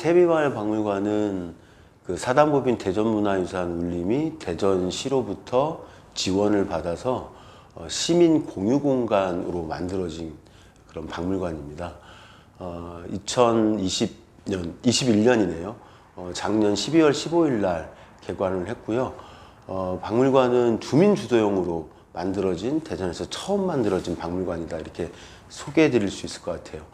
태비마을 박물관은 그 사단법인 대전문화유산 울림이 대전시로부터 지원을 받아서 어, 시민 공유 공간으로 만들어진 그런 박물관입니다. 어, 2020년, 21년이네요. 어, 작년 12월 15일 날 개관을 했고요. 어, 박물관은 주민 주도형으로 만들어진 대전에서 처음 만들어진 박물관이다 이렇게 소개해 드릴 수 있을 것 같아요.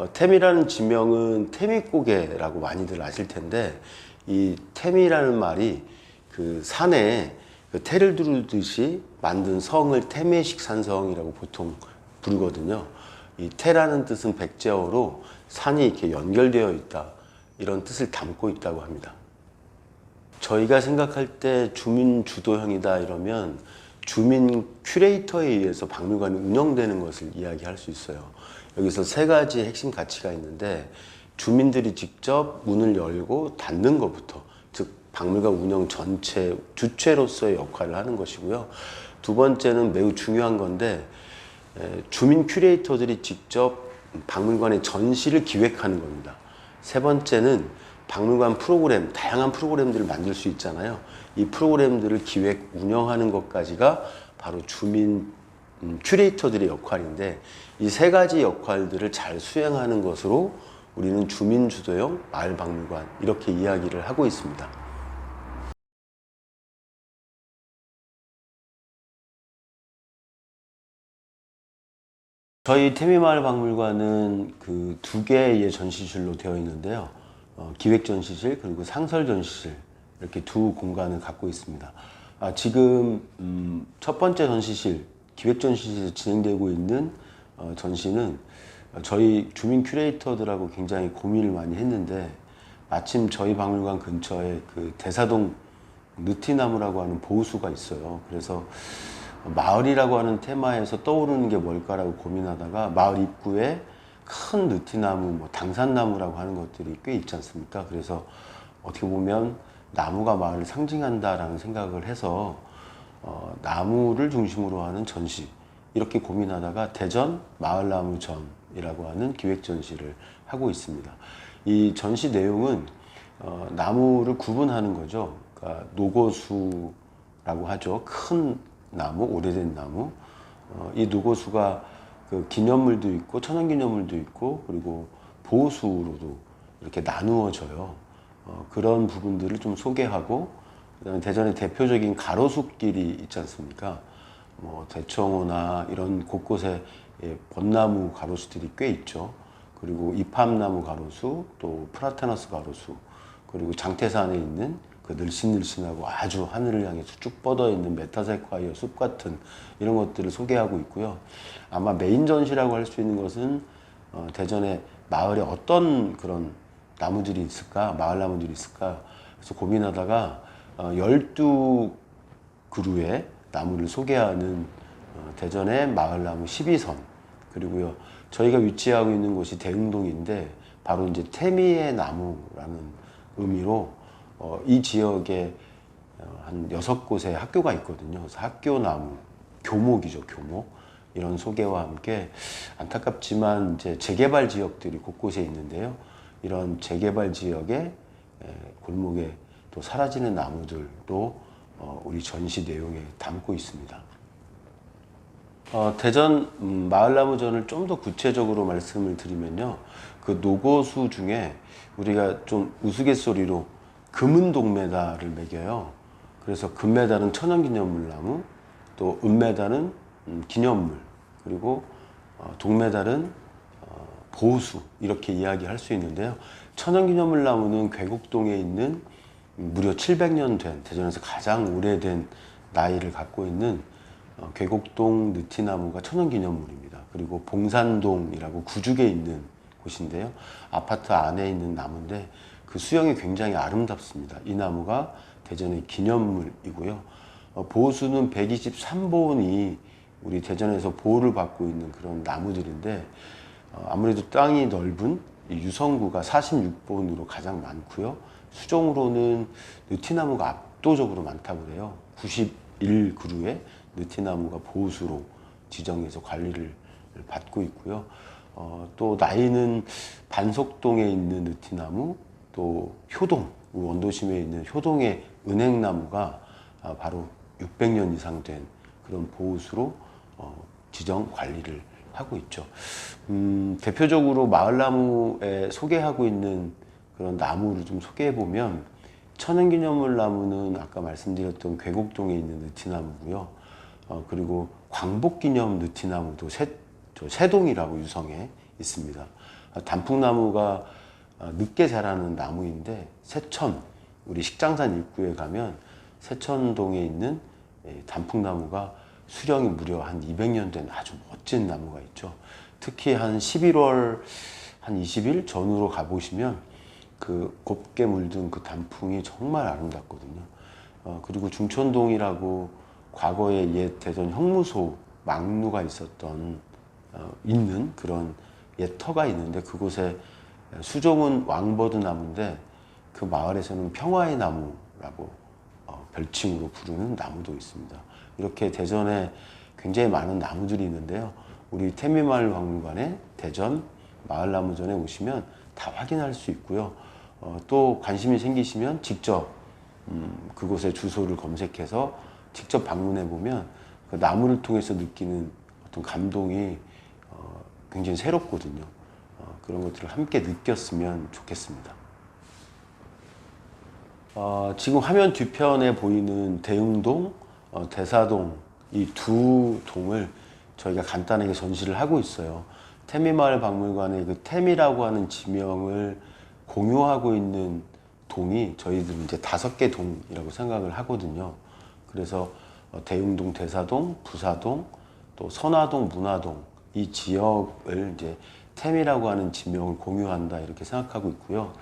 어, 태미라는 지명은 태미고개라고 많이들 아실 텐데 이 태미라는 말이 그 산에 그 태를 두르듯이 만든 성을 태메식 산성이라고 보통 부르거든요. 이 태라는 뜻은 백제어로 산이 이렇게 연결되어 있다 이런 뜻을 담고 있다고 합니다. 저희가 생각할 때 주민 주도형이다 이러면 주민 큐레이터에 의해서 박물관이 운영되는 것을 이야기할 수 있어요. 여기서 세 가지 핵심 가치가 있는데 주민들이 직접 문을 열고 닫는 것부터 즉 박물관 운영 전체 주체로서의 역할을 하는 것이고요. 두 번째는 매우 중요한 건데 에, 주민 큐레이터들이 직접 박물관의 전시를 기획하는 겁니다. 세 번째는 박물관 프로그램, 다양한 프로그램들을 만들 수 있잖아요. 이 프로그램들을 기획, 운영하는 것까지가 바로 주민 음, 큐레이터들의 역할인데 이 세 가지 역할들을 잘 수행하는 것으로 우리는 주민 주도형 마을 박물관 이렇게 이야기를 하고 있습니다. 저희 태미마을 박물관은 그 두 개의 전시실로 되어 있는데요. 어, 기획 전시실 그리고 상설 전시실 이렇게 두 공간을 갖고 있습니다. 아, 지금 음, 첫 번째 전시실 기획 전시실에서 진행되고 있는 어, 전시는 저희 주민 큐레이터들하고 굉장히 고민을 많이 했는데 마침 저희 박물관 근처에 그 대사동 느티나무라고 하는 보호수가 있어요. 그래서 마을이라고 하는 테마에서 떠오르는 게 뭘까라고 고민하다가 마을 입구에 큰 느티나무, 뭐 당산나무라고 하는 것들이 꽤 있지 않습니까? 그래서 어떻게 보면 나무가 마을을 상징한다라는 생각을 해서 어, 나무를 중심으로 하는 전시 이렇게 고민하다가 대전 마을나무전이라고 하는 기획 전시를 하고 있습니다. 이 전시 내용은 어, 나무를 구분하는 거죠. 그러니까 노고수라고 하죠. 큰 나무, 오래된 나무. 어, 이 노고수가 그 기념물도 있고 천연기념물도 있고 그리고 보호수로도 이렇게 나누어져요. 어, 그런 부분들을 좀 소개하고 그다음에 대전의 대표적인 가로수길이 있지 않습니까? 뭐 대청호나 이런 곳곳에 예, 벚나무 가로수들이 꽤 있죠. 그리고 이팝나무 가로수, 또 프라테너스 가로수, 그리고 장태산에 있는 그 늘씬늘씬하고 아주 하늘을 향해서 쭉 뻗어 있는 메타세콰이어 숲 같은 이런 것들을 소개하고 있고요. 아마 메인 전시라고 할 수 있는 것은 어, 대전의 마을에 어떤 그런 나무들이 있을까, 마을 나무들이 있을까. 그래서 고민하다가 어, 12그루의 나무를 소개하는 어, 대전의 마을나무 12선 그리고요 저희가 위치하고 있는 곳이 대흥동인데 바로 이제 태미의 나무라는 의미로 어, 이 지역에 어, 한 여섯 곳의 학교가 있거든요. 학교 나무 교목이죠 교목 이런 소개와 함께 안타깝지만 이제 재개발 지역들이 곳곳에 있는데요. 이런 재개발 지역의 에, 골목에 또 사라지는 나무들도 어, 우리 전시 내용에 담고 있습니다. 어, 대전 음, 마을나무전을 좀 더 구체적으로 말씀을 드리면요. 그 노고수 중에 우리가 좀 우스갯소리로 금은 동메달을 매겨요. 그래서 금메달은 천연기념물 나무, 또 은메달은 음, 기념물, 그리고 어, 동메달은 어, 보수 이렇게 이야기할 수 있는데요. 천연기념물 나무는 괴곡동에 있는 무려 700년 된 대전에서 가장 오래된 나이를 갖고 있는 어, 괴곡동 느티나무가 천연기념물입니다. 그리고 봉산동이라고 구죽에 있는 곳인데요. 아파트 안에 있는 나무인데 그 수영이 굉장히 아름답습니다. 이 나무가 대전의 기념물이고요. 어, 보수는 123본이 우리 대전에서 보호를 받고 있는 그런 나무들인데 어, 아무래도 땅이 넓은 이 유성구가 46본으로 가장 많고요. 수종으로는 느티나무가 압도적으로 많다고 그래요. 91그루의 느티나무가 보수로 지정해서 관리를 받고 있고요. 어, 또 나이는 반석동에 있는 느티나무, 또 효동 원도심에 있는 효동의 은행나무가 아, 바로 600년 이상 된 그런 보호수로 어, 지정 관리를 하고 있죠. 음, 대표적으로 마을나무에 소개하고 있는 그런 나무를 좀 소개해 보면 천연기념물 나무는 아까 말씀드렸던 괴곡동에 있는 느티나무고요. 어, 그리고 광복기념 느티나무도 새, 저 새동이라고 유성에 있습니다. 아, 단풍나무가 아, 늦게 자라는 나무인데 새천 우리 식장산 입구에 가면 새천동에 있는 예, 단풍나무가 수령이 무려 한 200년 된 아주 멋진 나무가 있죠. 특히 한 11월 한 20일 전후로 가보시면 그 곱게 물든 그 단풍이 정말 아름답거든요. 어, 그리고 중천동이라고 과거에 옛 대전 형무소 망루가 있었던 어, 있는 그런 옛 터가 있는데 그곳에 수종은 왕버드 나무인데 그 마을에서는 평화의 나무라고 어, 별칭으로 부르는 나무도 있습니다. 이렇게 대전에 굉장히 많은 나무들이 있는데요. 우리 태미마을 박물관에 대전 마을나무전에 오시면 다 확인할 수 있고요. 어, 또 관심이 생기시면 직접 음, 그곳의 주소를 검색해서 직접 방문해 보면 그 나무를 통해서 느끼는 어떤 감동이 어, 굉장히 새롭거든요. 어, 그런 것들을 함께 느꼈으면 좋겠습니다. 어, 지금 화면 뒤편에 보이는 대흥동, 어, 대사동 이 두 동을 저희가 간단하게 전시를 하고 있어요. 태미마을 박물관의 그 태미라고 하는 지명을 공유하고 있는 동이 저희들은 이제 다섯 개 동이라고 생각을 하거든요. 그래서 어, 대흥동, 대사동, 부사동, 또 선화동, 문화동 이 지역을 이제 템이라고 하는 지명을 공유한다 이렇게 생각하고 있고요.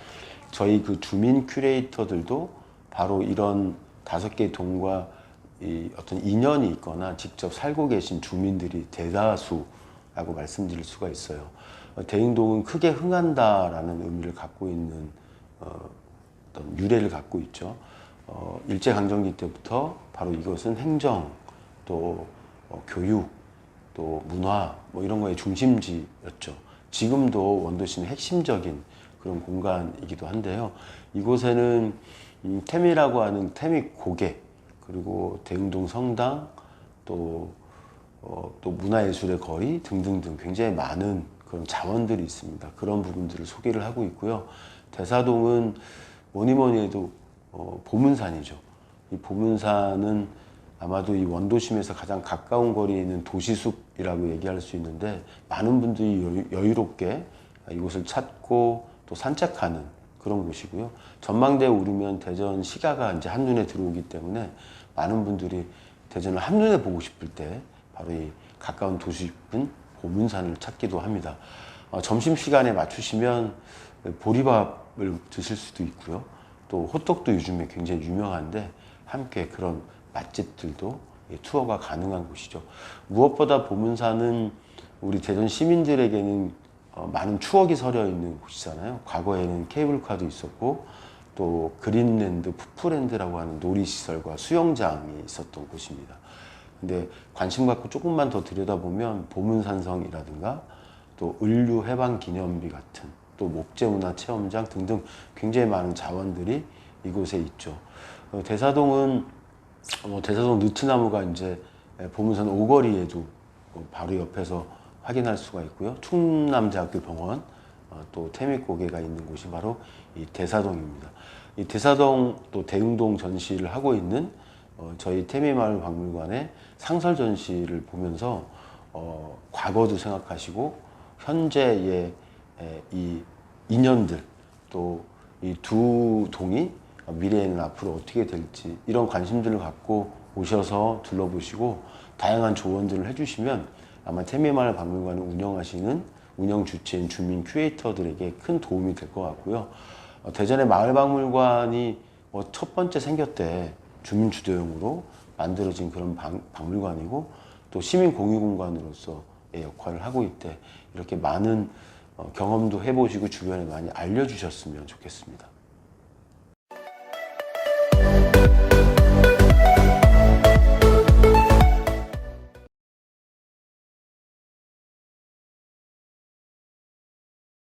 저희 그 주민 큐레이터들도 바로 이런 다섯 개 동과 이 어떤 인연이 있거나 직접 살고 계신 주민들이 대다수 라고 말씀드릴 수가 있어요. 어, 대흥동은 크게 흥한다라는 의미를 갖고 있는 어, 어떤 유래를 갖고 있죠. 어, 일제강점기 때부터 바로 이것은 행정, 또 어, 교육, 또 문화 뭐 이런 거의 중심지였죠. 지금도 원도시는 핵심적인 그런 공간이기도 한데요. 이곳에는 음, 태미라고 하는 태미 고개 그리고 대흥동 성당 또, 어, 또 문화예술의 거리 등등등 굉장히 많은 그런 자원들이 있습니다. 그런 부분들을 소개를 하고 있고요. 대사동은 뭐니 뭐니 해도 어, 보문산이죠. 이 보문산은 아마도 이 원도심에서 가장 가까운 거리에 있는 도시숲이라고 얘기할 수 있는데 많은 분들이 여유, 여유롭게 이곳을 찾고 또 산책하는 그런 곳이고요. 전망대에 오르면 대전 시가가 이제 한눈에 들어오기 때문에 많은 분들이 대전을 한눈에 보고 싶을 때 바로 이 가까운 도시숲은 보문산을 찾기도 합니다. 어, 점심 시간에 맞추시면 보리밥을 드실 수도 있고요. 또 호떡도 요즘에 굉장히 유명한데 함께 그런 맛집들도 예, 투어가 가능한 곳이죠. 무엇보다 보문산은 우리 대전 시민들에게는 어, 많은 추억이 서려 있는 곳이잖아요. 과거에는 케이블카도 있었고 또 그린랜드, 푸프랜드라고 하는 놀이시설과 수영장이 있었던 곳입니다. 근데 관심 갖고 조금만 더 들여다보면 보문산성이라든가 또 을류 해방 기념비 같은 또 목재문화 체험장 등등 굉장히 많은 자원들이 이곳에 있죠. 어, 대사동은 어, 대사동 느티나무가 이제 보문산 오거리에도 어, 바로 옆에서 확인할 수가 있고요. 충남대학교 병원 어, 또 태미고개가 있는 곳이 바로 이 대사동입니다. 이 대사동 또 대흥동 전시를 하고 있는 어, 저희 태미마을 박물관의 상설 전시를 보면서 어, 과거도 생각하시고 현재의 에, 이 인연들 또 이 두 동이 미래에는 앞으로 어떻게 될지 이런 관심들을 갖고 오셔서 둘러보시고 다양한 조언들을 해주시면 아마 태미마을 박물관을 운영하시는 운영 주체인 주민 큐레이터들에게 큰 도움이 될 것 같고요. 어, 대전의 마을박물관이 뭐첫 번째 생겼대 주민 주도용으로 만들어진 그런 박, 박물관이고 또 시민 공유 공간으로서의 역할을 하고 있대. 이렇게 많은 어, 경험도 해보시고 주변에 많이 알려주셨으면 좋겠습니다.